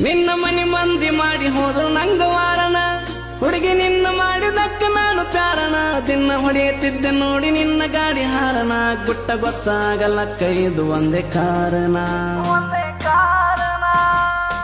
ನಿನ್ನ ಮನಿ ಮಂದಿ ಮಾಡಿ ಹೋದ್ರು ನಂಗ ವಾರಣ. ಹುಡುಗಿ ನಿನ್ನ ಮಾಡಿದಕ್ಕೆ ನಾನು ಕಾರಣ. ದಿನ ಹೊಡೆಯುತ್ತಿದ್ದೆ ನೋಡಿ ನಿನ್ನ ಗಾಡಿ ಹಾರನ ಗುಟ್ಟ ಗೊತ್ತಾಗಲ್ಲ ಕೈದು ಒಂದೇ ಕಾರಣ.